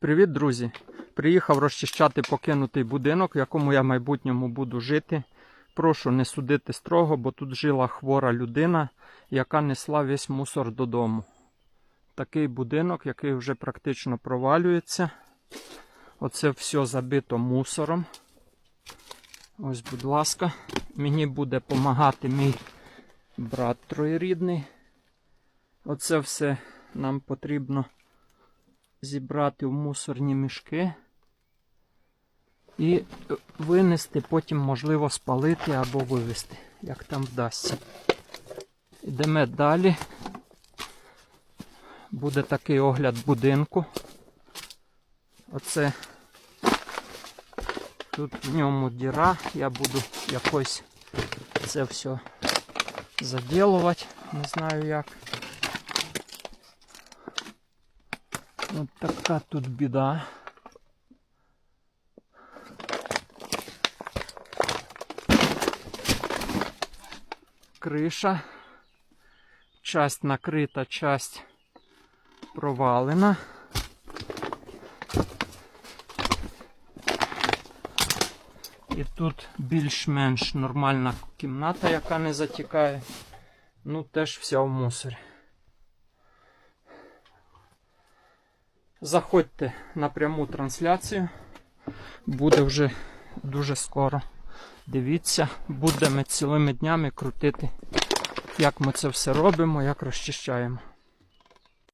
Привіт, друзі! Приїхав розчищати покинутий будинок, в якому я в майбутньому буду жити. Прошу не судити строго, бо тут жила хвора людина, яка несла весь мусор додому. Такий будинок, який вже практично провалюється. Оце все забито мусором. Ось, будь ласка, мені буде допомагати мій брат троєрідний. Оце все нам потрібно зібрати в мусорні мішки і е, винести, потім, можливо, спалити або вивезти, як там вдасться. Йдемо далі. Буде такий огляд будинку. Оце тут в ньому діра. Я буду якось це все заділувати. Не знаю як. От така тут біда. Криша. Часть накрита, часть провалена. І тут більш-менш нормальна кімната, яка не затікає. Ну, теж вся в мусорі. Заходьте на пряму трансляцію. Буде вже дуже скоро. Дивіться, будемо цілими днями крутити, як ми це все робимо, як розчищаємо.